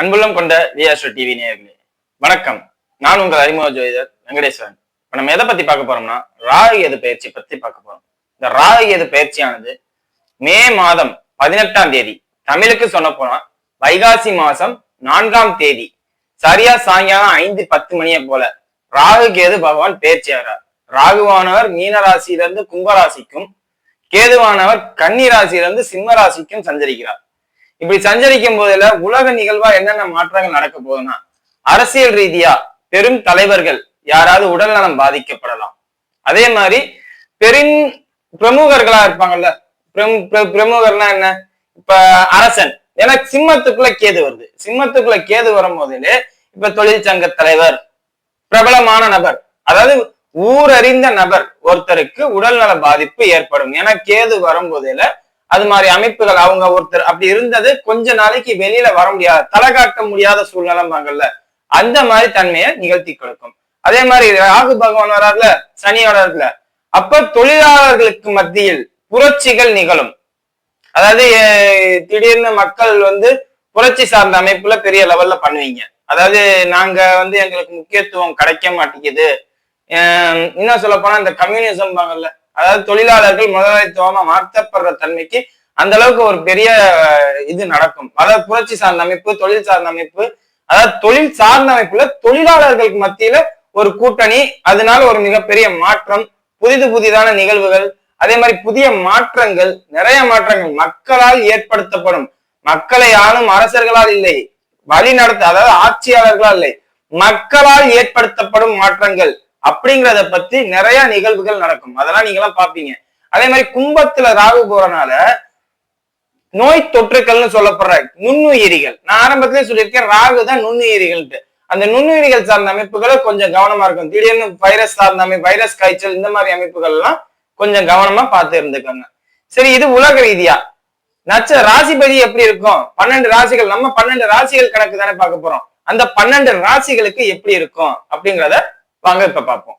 அன்புள்ளம் கொண்ட விஆஸ்ட்ரோ டிவி நேயர்களே வணக்கம். நான் உங்கள் அறிமுக ஜோதிடர் வெங்கடேஸ்வரன். இப்ப நம்ம எதை பத்தி பார்க்க போறோம்னா ராகு எது பயிற்சி பத்தி பார்க்க போறோம். இந்த ராகு எது பயிற்சியானது மே மாதம் பதினெட்டாம் தேதி தமிழுக்கு சொன்ன போனா வைகாசி மாசம் நான்காம் தேதி சரியா சாயங்காலம் ஐந்து பத்து மணியை போல ராகு கேது பகவான் பயிற்சி ஆகிறார் ராகுவானவர் மீனராசியிலிருந்து கும்பராசிக்கும் கேதுவானவர் கன்னி ராசியிலிருந்து சிம்ம ராசிக்கும் சஞ்சரிக்கிறார். இப்படி சஞ்சரிக்கும் போதுல உலக நிகழ்வா என்னென்ன மாற்றங்கள் நடக்க போகுதுன்னா அரசியல் ரீதியா பெரும் தலைவர்கள் யாராவது உடல் நலம் பாதிக்கப்படலாம். அதே மாதிரி பெரும் பிரமுகர்களா இருப்பாங்கல்ல பிர- பிரமுகர்னா என்ன? இப்ப அரசன். ஏன்னா சிம்மத்துக்குள்ள கேது வருது. சிம்மத்துக்குள்ள கேது வரும்போதிலே இப்ப தொழிற்சங்க தலைவர் பிரபலமான நபர் அதாவது ஊரறிந்த நபர் ஒருத்தருக்கு உடல்நல பாதிப்பு ஏற்படும். ஏன்னா கேது வரும்போதில அது மாதிரி அமைப்புகள் அவங்க ஒருத்தர் அப்படி இருந்தது கொஞ்ச நாளைக்கு வெளியில வர முடியாது தலை காட்ட முடியாத சூழ்நிலைம்பாங்கல்ல அந்த மாதிரி தன்மையை நிகழ்த்தி கொடுக்கும். அதே மாதிரி ராகு பகவான் வரார்ல சனியோட அப்ப தொழிலாளர்களுக்கு மத்தியில் புரட்சிகள் நிகழும். அதாவது திடீர்னு மக்கள் வந்து புரட்சி சார்ந்த அமைப்புல பெரிய லெவல்ல பண்ணுவீங்க. அதாவது நாங்க வந்து எங்களுக்கு முக்கியத்துவம் கிடைக்க மாட்டேங்குது. இன்னும் சொல்ல போனா இந்த கம்யூனிசம் பாங்கல்ல அதாவது தொழிலாளர்கள் முதலாளித்துவமா மாற்றப்படுற தன்மைக்கு அந்த அளவுக்கு ஒரு பெரிய இது நடக்கும். அதாவது புரட்சி சார்ந்த அமைப்பு தொழில் சார்ந்த அமைப்பு அதாவது தொழில் சார்ந்த அமைப்புல தொழிலாளர்களுக்கு மத்தியில ஒரு கூட்டணி அதனால ஒரு மிகப்பெரிய மாற்றம் புதிது புதிதான நிகழ்வுகள் அதே மாதிரி புதிய மாற்றங்கள் நிறைய மாற்றங்கள் மக்களால் ஏற்படுத்தப்படும். மக்களை ஆளும் அரசர்களால் இல்லை வழி நடத்த அதாவது ஆட்சியாளர்களால் இல்லை மக்களால் ஏற்படுத்தப்படும் மாற்றங்கள். அப்படிங்கிறத பத்தி நிறைய நிகழ்வுகள் நடக்கும். அதெல்லாம் நீங்க எல்லாம் பாப்பீங்க அதே மாதிரி கும்பத்துல ராகு போறனால நோய் தொற்றுக்கள்னு சொல்லப்படுற நுண்ணுயிரிகள். நான் ஆரம்பத்திலே சொல்லியிருக்கேன் ராகு தான் நுண்ணுயிரிகள்ட்டு அந்த நுண்ணுயிரிகள் சார்ந்த அமைப்புகளை கொஞ்சம் கவனமா இருக்கும் திடீர்னு வைரஸ் சார்ந்த அமைப்பு வைரஸ் காய்ச்சல் இந்த மாதிரி அமைப்புகள் எல்லாம் கொஞ்சம் கவனமா பார்த்து இருந்துக்கோங்க. சரி இது உலக ரீதியா. நட்ச ராசிபதி எப்படி இருக்கும்? பன்னெண்டு ராசிகள் நம்ம பன்னெண்டு ராசிகள் கணக்கு தானே பார்க்க போறோம். அந்த பன்னெண்டு ராசிகளுக்கு எப்படி இருக்கும் அப்படிங்கிறத வாங்க இப்ப பார்ப்போம்.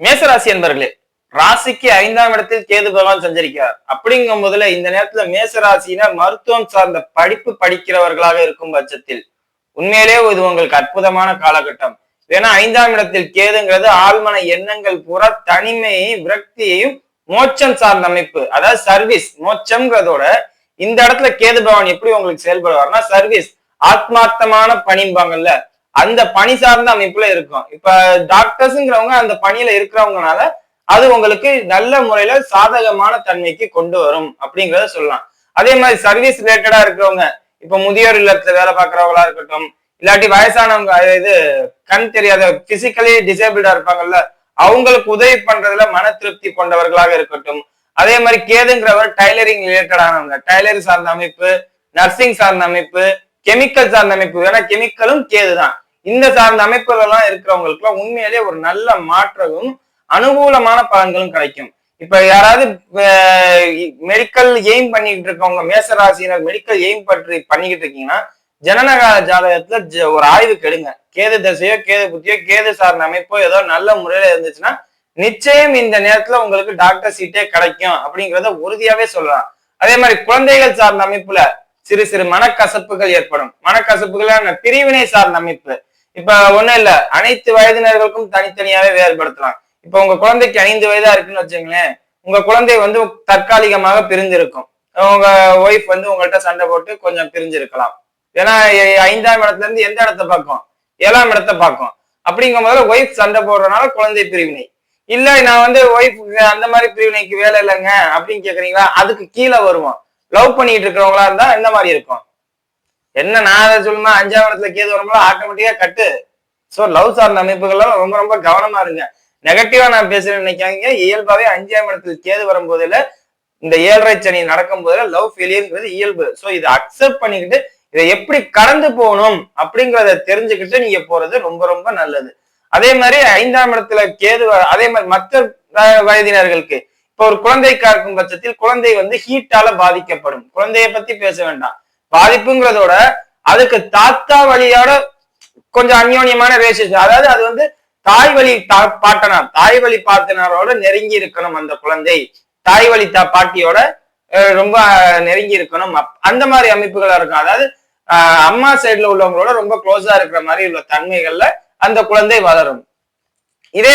மேசராசி என்பர்களே ராசிக்கு ஐந்தாம் இடத்தில் கேது பகவான் சஞ்சரிக்கிறார். அப்படிங்கும் போதுல இந்த நேரத்துல மேசராசினா மருத்துவம் சார்ந்த படிப்பு படிக்கிறவர்களாக இருக்கும் பட்சத்தில் உண்மையிலே இது உங்களுக்கு அற்புதமான காலகட்டம். ஏன்னா ஐந்தாம் இடத்தில் கேதுங்கிறது ஆழ்மன எண்ணங்கள் பூரா தனிமையையும் விரக்தியையும் மோட்சம் சார்ந்த அமைப்பு. அதாவது சர்வீஸ் மோட்சம்ங்கிறதோட இந்த இடத்துல கேது பகவான் எப்படி உங்களுக்கு செயல்படுவார்னா சர்வீஸ் ஆத்மார்த்தமான பணிம்பாங்கல்ல அந்த பணி சார்ந்த அமைப்புல இருக்கும். இப்ப டாக்டர்ஸ்ங்கிறவங்க அந்த பணியில இருக்கிறவங்கனால அது உங்களுக்கு நல்ல முறையில சாதகமான தன்மைக்கு கொண்டு வரும் அப்படிங்கறத சொல்லலாம். அதே மாதிரி சர்வீஸ் ரிலேட்டடா இருக்கிறவங்க இப்ப முதியோர் இல்லத்துல வேலை பார்க்கறவங்களா இருக்கட்டும் இல்லாட்டி வயசானவங்க இது கண் தெரியாத பிசிக்கலி டிசேபிள்டா இருப்பாங்கல்ல அவங்களுக்கு உதவி பண்றதுல மன திருப்தி கொண்டவர்களாக இருக்கட்டும். அதே மாதிரி கேதுங்கிறவர் டைலரிங் ரிலேட்டடானவங்க டைலரிங் சார்ந்த அமைப்பு நர்சிங் சார்ந்த அமைப்பு கெமிக்கல் சார்ந்த அமைப்பு. ஏன்னா கெமிக்கலும் கேது தான் இந்த சார்ந்த அமைப்புகள் எல்லாம் இருக்கிறவங்களுக்கு உண்மையிலேயே ஒரு நல்ல மாற்றமும் அனுகூலமான பலன்களும் கிடைக்கும். இப்ப யாராவது மெடிக்கல் எய்ம் பண்ணிக்கிட்டு இருக்கவங்க மேசராசினர் மெடிக்கல் எய்ம் பற்றி பண்ணிக்கிட்டு இருக்கீங்கன்னா ஜனனகால ஜாதகத்துல ஒரு ஆய்வு கெடுங்க. கேது தசையோ கேது புத்தியோ கேது சார்ந்த அமைப்போ ஏதோ நல்ல முறையில இருந்துச்சுன்னா நிச்சயம் இந்த நேரத்துல உங்களுக்கு டாக்டர் சீட்டே கிடைக்கும் அப்படிங்கிறத உறுதியாவே சொல்லலாம். அதே மாதிரி குழந்தைகள் சார்ந்த அமைப்புல சிறு சிறு மனக்கசப்புகள் ஏற்படும். மனக்கசப்புகள் பிரிவினை சார்ந்த அமைப்பு. இப்ப ஒண்ணும் இல்ல. அனைத்து வயதினர்களுக்கும் தனித்தனியாவே வேறுபடுத்தலாம். இப்ப உங்க குழந்தைக்கு ஐந்து வயதா இருக்குன்னு வச்சுங்களேன் உங்க குழந்தை வந்து தற்காலிகமாக பிரிஞ்சிருக்கும் உங்க ஒய்ஃப் வந்து உங்கள்கிட்ட சண்டை போட்டு கொஞ்சம் பிரிஞ்சிருக்கலாம். ஏன்னா ஐந்தாம் இடத்துல இருந்து எந்த இடத்த பார்க்கும்? ஏழாம் இடத்த பார்க்கும். அப்படிங்கும் போது ஒய்ஃப் சண்டை போடுறதுனால குழந்தை பிரிவினை. இல்ல நான் வந்து ஒய்ஃப் அந்த மாதிரி பிரிவினைக்கு வேலை இல்லைங்க அப்படின்னு கேக்குறீங்களா? அதுக்கு கீழே வருவோம். லவ் பண்ணிட்டு இருக்கிறவங்களா இருந்தா இந்த மாதிரி இருக்கும். என்ன நான் அதை சொல்லுமா? அஞ்சாம் இடத்துல கேது வரும்போது ஆட்டோமேட்டிக்கா கட்டு. ஸோ லவ் சார்ந்த அமைப்புகள்லாம் ரொம்ப ரொம்ப கவனமா இருங்க. நெகட்டிவா நான் பேசுறேன்னு நினைக்காங்க இயல்பாவே அஞ்சாம் இடத்துல கேது வரும்போதுல இந்த ஏழரை சனி நடக்கும் போதுல லவ் ஃபெயிலியர்ங்கிறது இயல்பு. ஸோ இதை அக்செப்ட் பண்ணிக்கிட்டு இதை எப்படி கடந்து போகணும் அப்படிங்கிறத தெரிஞ்சுக்கிட்டு நீங்க போறது ரொம்ப ரொம்ப நல்லது. அதே மாதிரி ஐந்தாம் இடத்துல கேது அதே மாதிரி மற்ற வ- வயதினர்களுக்கு இப்போ ஒரு குழந்தை காக்கும் பட்சத்தில் குழந்தை வந்து ஹீட்டால பாதிக்கப்படும். குழந்தைய பத்தி பேச வேண்டாம். பாதிப்புங்கிறதோட அதுக்கு தாத்தா வழியோட கொஞ்சம் அந்யோன்யமான ரிலேஷன்ஷிப் அதாவது அது வந்து தாய் வழி தா- பாட்டனார் தாய் வழி பாட்டனாரோட நெருங்கி இருக்கணும் அந்த குழந்தை. தாய் வழி தா பாட்டியோட அஹ், ரொம்ப நெருங்கி இருக்கணும். அப்- அந்த மாதிரி அமைப்புகளா இருக்கும். அதாவது ஆஹ் அம்மா சைடுல உள்ளவங்களோட ரொம்ப க்ளோஸா இருக்கிற மாதிரி உள்ள தன்மைகள்ல அந்த குழந்தை வளரும். இதே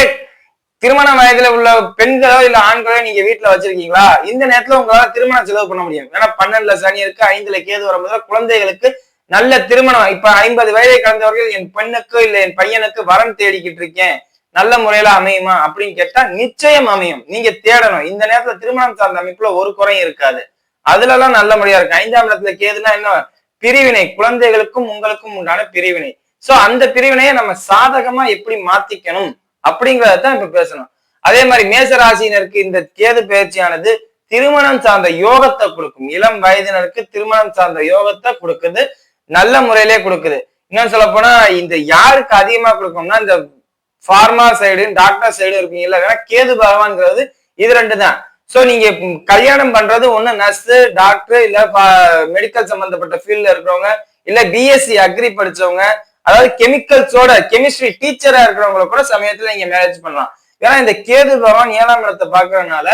திருமண வயதுல உள்ள பெண்களோ இல்ல ஆண்களோ நீங்க வீட்டுல வச்சிருக்கீங்களா? இந்த நேரத்துல உங்களால திருமணம் செலவு பண்ண முடியும். ஏன்னா பன்னெண்டுல சனி இருக்கு ஐந்துல கேது வரும்போது குழந்தைகளுக்கு நல்ல திருமணம். இப்ப ஐம்பது வயதை கடந்தவர்கள் என் பெண்ணுக்கு இல்ல என் பையனுக்கு வரன் தேடிக்கிட்டு இருக்கேன். நல்ல முறையில அமையுமா அப்படின்னு கேட்டா நிச்சயம் அமையும். நீங்க தேடணும். இந்த நேரத்துல திருமணம் சார்ந்த அமைப்புல ஒரு குறையும் இருக்காது. அதுல எல்லாம் நல்ல முறையா இருக்கு. ஐந்தாம் இடத்துல கேதுனா என்ன? பிரிவினை. குழந்தைகளுக்கும் உங்களுக்கும் உண்டான பிரிவினை. சோ அந்த பிரிவினையை நம்ம சாதகமா எப்படி மாத்திக்கணும்? அப்படிங்கறதான் இப்ப பேசணும். அதே மாதிரி மேச ராசியினருக்கு இந்த கேது பயிற்சியானது திருமணம் சார்ந்த யோகத்தை கொடுக்கும். இளம் வயதினருக்கு திருமணம் சார்ந்த யோகத்தை கொடுக்குது. நல்ல முறையிலே கொடுக்குது. இன்னும் சொல்ல போனா இந்த யாருக்கு அதிகமா கொடுக்கும்னா இந்த ஃபார்மா சைடு டாக்டர் சைடு இருக்கீங்கல்ல ஏன்னா கேது பகவான்ங்கிறது இது ரெண்டு தான். சோ நீங்க கல்யாணம் பண்றது ஒண்ணு நர்ஸ் டாக்டர் இல்ல மெடிக்கல் சம்பந்தப்பட்ட ஃபீல்ட்ல இருக்கிறவங்க இல்ல பிஎஸ்சி அக்ரி படிச்சவங்க அதாவது கெமிக்கல்ஸோட கெமிஸ்ட்ரி டீச்சரா இருக்கிறவங்கள கூட சமயத்துல நீங்க மேரேஜ் பண்ணலாம். ஏன்னா இந்த கேது பகவான் ஏழாம் இடத்தை பாக்குறதுனால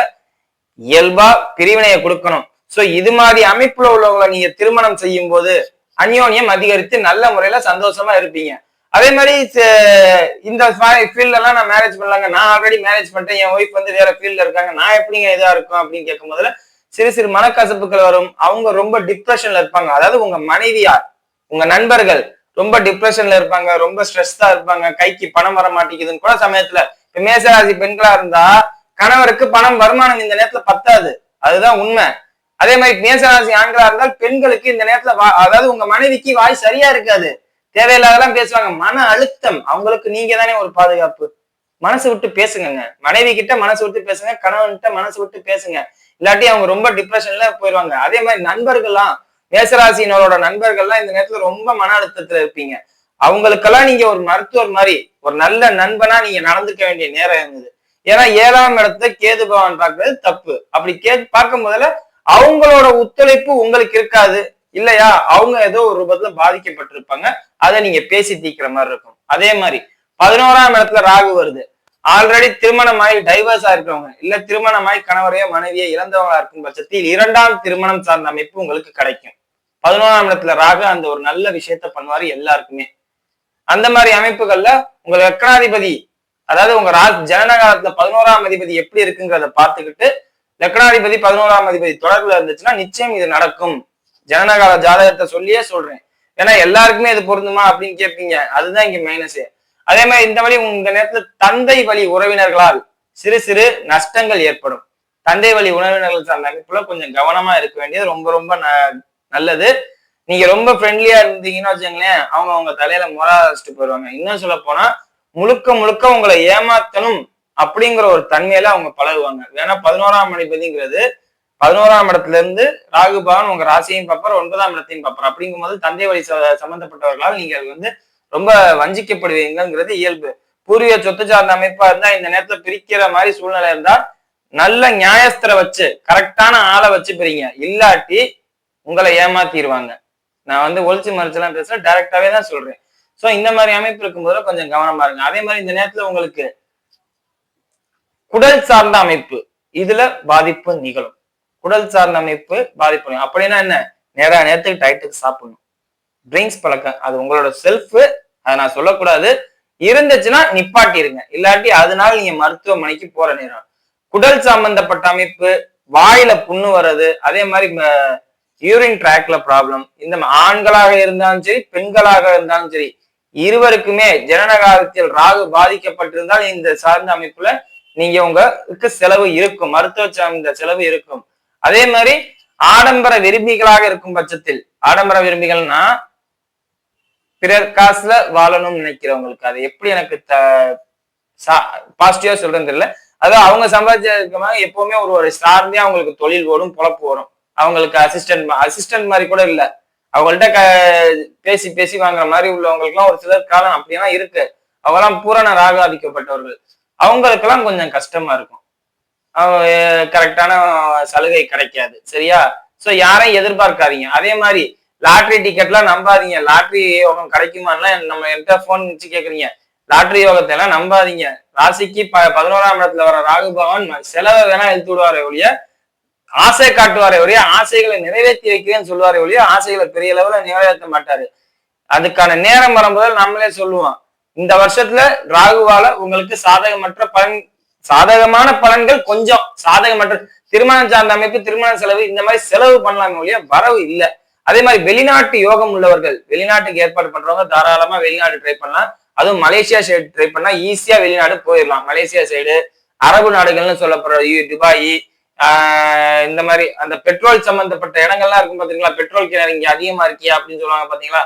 இயல்பா பிரிவினையை கொடுக்கணும். சோ இது மாதிரி அமைப்புல உள்ளவங்களை நீங்க திருமணம் செய்யும் போது அந்யோன்யம் அதிகரித்து நல்ல முறையில சந்தோஷமா இருப்பீங்க. அதே மாதிரி ச- இந்த ஃபீல்ட்ல எல்லாம் நான் மேரேஜ் பண்ணலாங்க. நான் ஆல்ரெடி மேரேஜ் பண்ணிட்டேன். என் ஒய்ஃப் வந்து வேற ஃபீல்ட்ல இருக்காங்க. நான் எப்படிங்க இதா இருக்கும் அப்படின்னு கேட்கும் போதுல சிறு சிறு மனக்கசப்புகள் வரும். அவங்க ரொம்ப டிப்ரெஷன்ல இருப்பாங்க. அதாவது உங்க மனைவியார் உங்க நண்பர்கள் ரொம்ப டிப்ரெஷன்ல இருப்பாங்க ரொம்ப ஸ்ட்ரெஸ்ஸா இருப்பாங்க கைக்கு பணம் வர மாட்டேங்குதுன்னு கூட சமயத்துல இப்ப மேசராசி பெண்களா இருந்தா கணவருக்கு பணம் வருமானம் இந்த நேரத்துல பத்தாது. அதுதான் உண்மை. அதே மாதிரி மேசராசி ஆண்களா இருந்தால் பெண்களுக்கு இந்த நேரத்துல வா- அதாவது உங்க மனைவிக்கு வாய் சரியா இருக்காது. தேவையில்லாதெல்லாம் பேசுவாங்க. மன அழுத்தம். அவங்களுக்கு நீங்க தானே ஒரு பாதுகாப்பு. மனசு விட்டு பேசுங்க மனைவி கிட்ட மனசு விட்டு பேசுங்க கணவன்கிட்ட மனசு விட்டு பேசுங்க. இல்லாட்டி அவங்க ரொம்ப டிப்ரெஷன்ல போயிடுவாங்க அதே மாதிரி நண்பர்கள்லாம் மேசராசினரோட நண்பர்கள்லாம் இந்த நேரத்துல ரொம்ப மன அழுத்தத்துல இருப்பீங்க. அவங்களுக்கெல்லாம் நீங்க ஒரு மருத்துவர் மாதிரி ஒரு நல்ல நண்பனா நீங்க நடந்துக்க வேண்டிய நேரம் இருந்தது. ஏன்னா ஏழாம் இடத்துல கேது பகவான் பார்க்கறது தப்பு. அப்படி கேது பார்க்கும் போதுல அவங்களோட ஒத்துழைப்பு உங்களுக்கு இருக்காது. இல்லையா? அவங்க ஏதோ ஒரு ரூபத்துல பாதிக்கப்பட்டிருப்பாங்க. அதை நீங்க பேசி தீக்கிற மாதிரி இருக்கும். அதே மாதிரி பதினோராம் இடத்துல ராகு வருது. ஆல்ரெடி திருமணமாய் டைவர்ஸா இருக்கிறவங்க இல்ல திருமணமாய் கணவரையோ மனைவியை இழந்தவங்களா இருக்கும் பட்சத்தில் இரண்டாம் திருமணம் சார்ந்த அமைப்பு உங்களுக்கு கிடைக்கும். பதினோராம் இடத்துல ராக அந்த ஒரு நல்ல விஷயத்த பண்ணுவாரு எல்லாருக்குமே. அந்த மாதிரி அமைப்புகள்ல உங்க லக்னாதிபதி அதாவது உங்க ரா ஜனனகாலத்துல பதினோராம் அதிபதி எப்படி இருக்குங்கிறத பார்த்துக்கிட்டு லக்னாதிபதி பதினோராம் அதிபதி தொடர்புல இருந்துச்சுன்னா நிச்சயம் இது நடக்கும். ஜனனகால ஜாதகத்தை சொல்லியே சொல்றேன். ஏன்னா எல்லாருக்குமே இது பொருந்துமா அப்படின்னு கேட்பீங்க. அதுதான் இங்க மைனஸே அதே மாதிரி இந்த வழி இந்த நேரத்துல தந்தை வழி உறவினர்களால் சிறு சிறு நஷ்டங்கள் ஏற்படும். தந்தை வழி உறவினர்கள் சார்ந்த அமைப்புல கொஞ்சம் கவனமா இருக்க வேண்டியது ரொம்ப ரொம்ப ந- நல்லது. நீங்க ரொம்ப ஃப்ரெண்ட்லியா இருந்தீங்கன்னு வச்சுங்களேன் அவங்க உங்க தலையில முறை அழைச்சிட்டு போயிடுவாங்க இன்னும் சொல்ல போனா முழுக்க முழுக்க உங்களை ஏமாத்தணும் அப்படிங்கிற ஒரு தன்மையில அவங்க பழகுவாங்க. ஏன்னா பதினோராம் அதிபதிங்கிறது பதினோராம் இடத்துல இருந்து ராகு உங்க ராசியையும் பார்ப்பார் ஒன்பதாம் இடத்தையும் பார்ப்பார். அப்படிங்கும்போது தந்தை வழி ச- சம்பந்தப்பட்டவர்களால் நீங்கள் வந்து ரொம்ப வஞ்சிக்கப்படுவீங்கிறது இயல்பு. பூர்வீக சொத்து சார்ந்த அமைப்பா இருந்தா இந்த நேரத்துல பிரிக்கிற மாதிரி சூழ்நிலை இருந்தா நல்ல நியாயஸ்தரை வச்சு கரெக்டான ஆளை வச்சு பிரிங்க இல்லாட்டி உங்களை ஏமாத்திடுவாங்க நான் வந்து ஒழிச்சு மறைச்செல்லாம் பேசுறேன் டைரக்டாவே தான் சொல்றேன். சோ இந்த மாதிரி அமைப்பு இருக்கும்போது கொஞ்சம் கவனமா இருங்க. அதே மாதிரி இந்த நேரத்துல உங்களுக்கு குடல் சார்ந்த அமைப்பு இதுல பாதிப்பு நிகழும். குடல் சார்ந்த அமைப்பு பாதிப்பு அப்படின்னா என்ன? நேரா நேரத்துக்கு டயத்துக்கு சாப்பிடணும். ட்ரிங்க்ஸ் பழக்கம். அது உங்களோட செல்ஃபு அதை நான் சொல்லக்கூடாது. இருந்துச்சுன்னா நிப்பாட்டிருங்க. இல்லாட்டி அதனால நீங்க மருத்துவமனைக்கு போற நேரம். குடல் சம்பந்தப்பட்ட அமைப்பு வாயில புண்ணு வர்றது அதே மாதிரி யூரின் ட்ராக்ல ப்ராப்ளம் இந்த ஆண்களாக இருந்தாலும் சரி பெண்களாக இருந்தாலும் சரி இருவருக்குமே ஜனனகாலத்தில் ராகு பாதிக்கப்பட்டிருந்தால் இந்த சார்ந்த அமைப்புல நீங்க உங்களுக்கு செலவு இருக்கும். மருத்துவ சார்ந்த செலவு இருக்கும். அதே மாதிரி ஆடம்பர விரும்பிகளாக இருக்கும் பட்சத்தில் ஆடம்பர விரும்பிகள்னா பிறர் காசுல வாழணும்னு நினைக்கிறவங்களுக்கு அது எப்படி எனக்கு பாசிட்டிவா சொல்றது தெரியல. அதாவது அவங்க சம்பாதிச்சிருக்கமா எப்பவுமே ஒரு ஒரு சார்ந்தே அவங்களுக்கு தொழில் ஓடும் பொழப்பு வரும் அவங்களுக்கு அசிஸ்டன்ட் அசிஸ்டன்ட் மாதிரி கூட இல்ல. அவங்கள்ட்ட க பேசி பேசி வாங்குற மாதிரி உள்ளவங்களுக்குலாம் ஒரு சிலர் காலம் அப்படியெல்லாம் இருக்கு. அவங்கெல்லாம் பூரண ராக ஆதிக்கப்பட்டவர்கள். அவங்களுக்கெல்லாம் கொஞ்சம் கஷ்டமா இருக்கும். கரெக்டான சலுகை கிடைக்காது. சரியா? சோ யாரையும் எதிர்பார்க்காதீங்க. அதே மாதிரி லாட்ரி டிக்கெட்லாம் நம்பாதீங்க. லாட்ரி யோகம் கிடைக்குமான்லாம் நம்ம என்கிட்ட ஃபோன் வச்சு கேட்குறீங்க லாட்ரி யோகத்தை எல்லாம் நம்பாதீங்க. ராசிக்கு ப பதினோராம் இடத்துல வர ராகு பகவான் செலவை வேணா எழுத்து விடுவாரே ஒழிய ஆசை காட்டுவாரே ஒழிய ஆசைகளை நிறைவேற்றி வைக்கிறேன்னு சொல்லுவாரே ஒழிய ஆசைகளை பெரிய அளவில் நிறைவேற்ற மாட்டாரு. அதுக்கான நேரம் வரும்போது நம்மளே சொல்லுவோம். இந்த வருஷத்துல ராகுவால உங்களுக்கு சாதகமற்ற பலன் சாதகமான பலன்கள் கொஞ்சம். சாதகமற்ற திருமணம் சார்ந்த அமைப்பு திருமண செலவு இந்த மாதிரி செலவு பண்ணலாமே ஒழிய வரவு இல்லை. அதே மாதிரி வெளிநாட்டு யோகம் உள்ளவர்கள் வெளிநாட்டுக்கு ஏற்பாடு பண்றவங்க தாராளமா வெளிநாடு ட்ரை பண்ணலாம். அதுவும் மலேசியா சைடு ட்ரை பண்ணா ஈஸியா வெளிநாடு போயிடலாம் மலேசியா சைடு அரபு நாடுகள்னு சொல்லப்படுற துபாய் இந்த மாதிரி அந்த பெட்ரோல் சம்பந்தப்பட்ட இடங்கள்லாம் இருக்கும் பாத்தீங்களா? பெட்ரோல் கிணறு இங்க அதிகமா இருக்கியா அப்படின்னு சொல்லுவாங்க பாத்தீங்களா?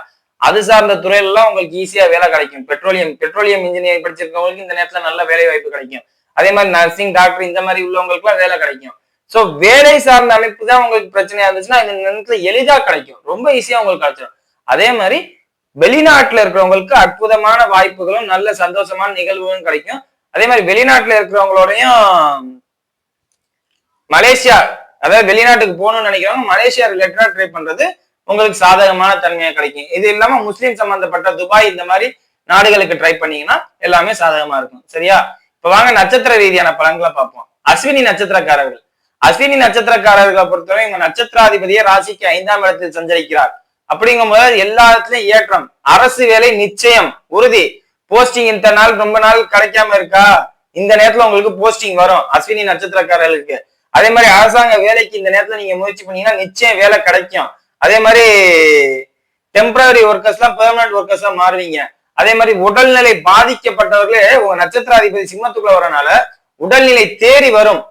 அது சார்ந்த துறையிலலாம் உங்களுக்கு ஈஸியா வேலை கிடைக்கும். பெட்ரோலியம் பெட்ரோலியம் இன்ஜினியரிங் படிச்சிருக்கவங்களுக்கு இந்த நேரத்துல நல்ல வேலை வாய்ப்பு கிடைக்கும். அதே மாதிரி நர்சிங் டாக்டர் இந்த மாதிரி உள்ளவங்களுக்குலாம் வேலை கிடைக்கும். சோ வேலை சார்ந்த அமைப்பு தான் உங்களுக்கு பிரச்சனையா இருந்துச்சுன்னா இந்த நேரத்துல எளிதா கிடைக்கும். ரொம்ப ஈஸியா உங்களுக்கு கிடைச்சிடும் அதே மாதிரி வெளிநாட்டுல இருக்கிறவங்களுக்கு அற்புதமான வாய்ப்புகளும் நல்ல சந்தோஷமான நிகழ்வுகளும் கிடைக்கும். அதே மாதிரி வெளிநாட்டுல இருக்கிறவங்களோடையும் மலேசியா அதாவது வெளிநாட்டுக்கு போகணும்னு நினைக்கிறவங்க மலேசியா ரிலேட்டடா ட்ரை பண்றது உங்களுக்கு சாதகமான தன்மையா கிடைக்கும். இது இல்லாம முஸ்லீம் சம்பந்தப்பட்ட துபாய் இந்த மாதிரி நாடுகளுக்கு ட்ரை பண்ணீங்கன்னா எல்லாமே சாதகமா இருக்கும். சரியா? இப்ப வாங்க நட்சத்திர ரீதியான பலன்களை பார்ப்போம். அஸ்வினி நட்சத்திரக்காரர்கள். அஸ்வினி நட்சத்திரக்காரர்களை பொறுத்தவரை இவங்க நட்சத்திராதிபதியை ராசிக்கு ஐந்தாம் இடத்தில் சஞ்சரிக்கிறார். அப்படிங்கும்போது எல்லா இடத்துலயும் ஏற்றம் அரசு வேலை நிச்சயம் உறுதி. போஸ்டிங் இந்த நாள் ரொம்ப நாள் கிடைக்காம இருக்கா? இந்த நேரத்துல உங்களுக்கு போஸ்டிங் வரும் அஸ்வினி நட்சத்திரக்காரர்களுக்கு. அதே மாதிரி அரசாங்க வேலைக்கு இந்த நேரத்துல நீங்க முயற்சி பண்ணீங்கன்னா நிச்சயம் வேலை கிடைக்கும். அதே மாதிரி டெம்பரரி ஒர்க்கர்ஸ் எல்லாம் பெர்மனன்ட் ஒர்க்கர்ஸ் எல்லாம் மாறுவீங்க. அதே மாதிரி உடல்நிலை பாதிக்கப்பட்டவர்களே உங்க நட்சத்திராதிபதி சிம்மத்துக்குள்ள வரனால உடல்நிலை தேறி வரும்.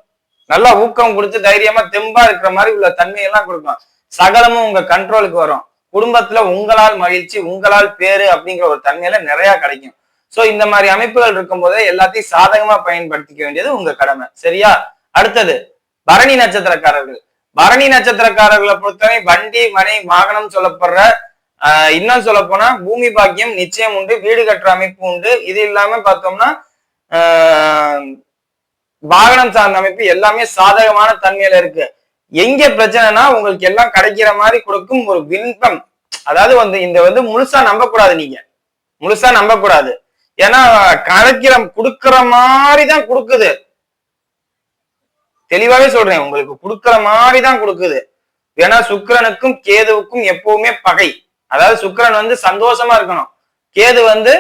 நல்லா ஊக்கம் கொடுத்து தைரியமா தெம்பா இருக்கிற மாதிரி உள்ள தன்மையெல்லாம் கொடுக்கும் சகலமும் உங்க கண்ட்ரோலுக்கு வரும். குடும்பத்துல உங்களால் மகிழ்ச்சி உங்களால் பேரு அப்படிங்கிற ஒரு தன்மையில நிறைய கிடைக்கும். சோ இந்த மாதிரி அமைப்புகள் இருக்கும் போதே எல்லாத்தையும் சாதகமா பயன்படுத்திக்க வேண்டியது உங்க கடமை. சரியா? அடுத்தது பரணி நட்சத்திரக்காரர்கள். பரணி நட்சத்திரக்காரர்களை பொறுத்தவரை வண்டி மனை வாகனம் சொல்லப்படுற ஆஹ் இன்னும் சொல்ல போனா பூமி பாக்கியம் நிச்சயம் உண்டு வீடு கட்டுற அமைப்பு உண்டு. இது இல்லாம பார்த்தோம்னா ஆஹ் வாகனம் சார்ந்த அமைப்பு எல்லாமே சாதகமான தன்மையில இருக்கு. எங்க பிரச்சனைனா உங்களுக்கு எல்லாம் கிடைக்கிற மாதிரி கொடுக்கும் ஒரு விண்பம் அதாவது வந்து இந்த வந்து முழுசா நம்ப கூடாது நீங்க. முழுசா நம்ப கூடாது ஏன்னா கிடைக்கிற கொடுக்கிற மாதிரி தான் கொடுக்குது. தெளிவாவே சொல்றேன் உங்களுக்கு கொடுக்கிற மாதிரி தான் கொடுக்குது. ஏன்னா சுக்கரனுக்கும் கேதுவுக்கும் எப்பவுமே பகை. அதாவது சுக்கரன் வந்து சந்தோஷமா இருக்கணும். கேது வந்து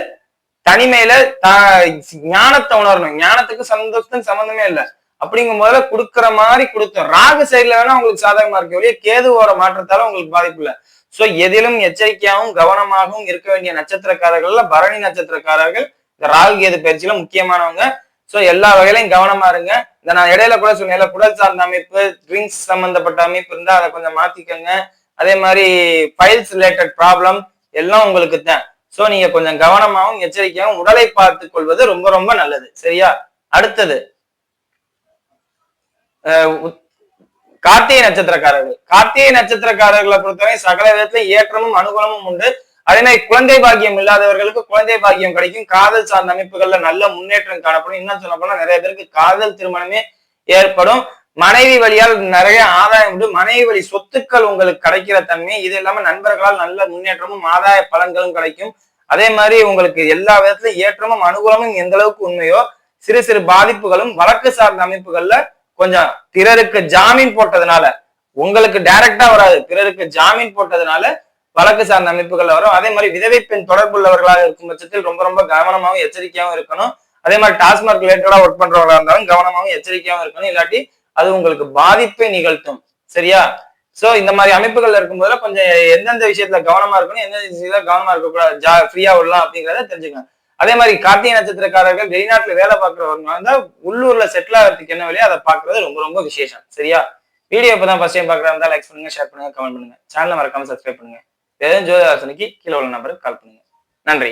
தனிமையில ஞானத்தை உணரணும். ஞானத்துக்கு சந்தோஷத்துக்கு சம்பந்தமே இல்லை. அப்படிங்கும் போதுல கொடுக்கிற மாதிரி கொடுத்தோம். ராகு சைட்ல வேணா உங்களுக்கு சாதகமா இருக்கு ஒழிய கேதுவோட மாற்றத்தால உங்களுக்கு பாதிப்பு இல்லை. சோ எதிலும் எச்சரிக்கையாகவும் கவனமாகவும் இருக்க வேண்டிய நட்சத்திரக்காரர்கள்ல பரணி நட்சத்திரக்காரர்கள் இந்த ராகு கேது பயிற்சியில முக்கியமானவங்க. சோ எல்லா வகையிலையும் கவனமா இருங்க. இந்த நான் இடையில கூட சொன்னேன்ல குடல் சார்ந்த அமைப்பு ட்ரிங்க்ஸ் சம்பந்தப்பட்ட அமைப்பு இருந்தா அதை கொஞ்சம் மாத்திக்கோங்க. அதே மாதிரி ஃபைல்ஸ் ரிலேட்டட் ப்ராப்ளம் எல்லாம் உங்களுக்கு தான் சோ நீங்க கொஞ்சம் கவனமாகவும் எச்சரிக்கையாகவும் உடலை பார்த்து கொள்வது ரொம்ப ரொம்ப நல்லது. சரியா? அடுத்தது கார்த்திகை நட்சத்திரக்காரர்கள். கார்த்திகை நட்சத்திரக்காரர்களை பொறுத்தவரை சகல விதத்துல ஏற்றமும் அனுகூலமும் உண்டு. அதே குழந்தை பாக்கியம் இல்லாதவர்களுக்கு குழந்தை பாக்கியம் கிடைக்கும். காதல் சார்ந்த அமைப்புகள்ல நல்ல முன்னேற்றம் காணப்படும். இன்னும் சொல்ல போனா நிறைய பேருக்கு காதல் திருமணமே ஏற்படும். மனைவி வழியால் நிறைய ஆதாயம் உண்டு. மனைவி வழி சொத்துக்கள் உங்களுக்கு கிடைக்கிற தன்மை இது இல்லாம நண்பர்களால் நல்ல முன்னேற்றமும் ஆதாய பலன்களும் கிடைக்கும். அதே மாதிரி உங்களுக்கு எல்லா விதத்திலும் ஏற்றமும் அனுகூலமும் எந்த அளவுக்கு உண்மையோ சிறு சிறு பாதிப்புகளும் வழக்கு சார்ந்த அமைப்புகள்ல கொஞ்சம் பிறருக்கு ஜாமீன் போட்டதுனால உங்களுக்கு டைரக்டா வராது. பிறருக்கு ஜாமீன் போட்டதுனால வழக்கு சார்ந்த அமைப்புகள்ல வரும். அதே மாதிரி விதவை பெண் தொடர்புள்ளவர்களாக இருக்கும் பட்சத்தில் ரொம்ப ரொம்ப கவனமாகவும் எச்சரிக்கையாகவும் இருக்கணும். அதே மாதிரி டாஸ்மாக் ரிலேட்டடா ஒர்க் பண்றவங்களா இருந்தாலும் கவனமாகவும் எச்சரிக்கையாகவும் இருக்கணும். இல்லாட்டி அது உங்களுக்கு பாதிப்பை நிகழ்த்தும். சரியா? சோ இந்த மாதிரி அமைப்புகள் இருக்கும்போது கொஞ்சம் எந்தெந்த விஷயத்துல கவனமா இருக்கணும் எந்தெந்த விஷயத்துல கவனமா இருக்கக்கூடாது ஜா ஃப்ரீயா விடலாம் அப்படிங்கறத தெரிஞ்சுக்கலாம் அதே மாதிரி கார்த்திகை நட்சத்திரக்காரர்கள் வெளிநாட்டுல வேலை பார்க்கறவங்க வந்து உள்ளூர்ல செட்டில் ஆகிறதுக்கு என்ன வழியோ அதை பாக்குறது ரொம்ப ரொம்ப விசேஷம். சரியா? வீடியோ இப்பதான் ஃபர்ஸ்ட் டைம் பாக்குறதா இருந்தா லைக் பண்ணுங்க ஷேர் பண்ணுங்க கமெண்ட் பண்ணுங்க. சேனலை மறக்காம சப்ஸ்கிரைப் பண்ணுங்க. எதுவும் ஜோதிராசனுக்கு கீழே உள்ள நம்பருக்கு கால் பண்ணுங்க. நன்றி.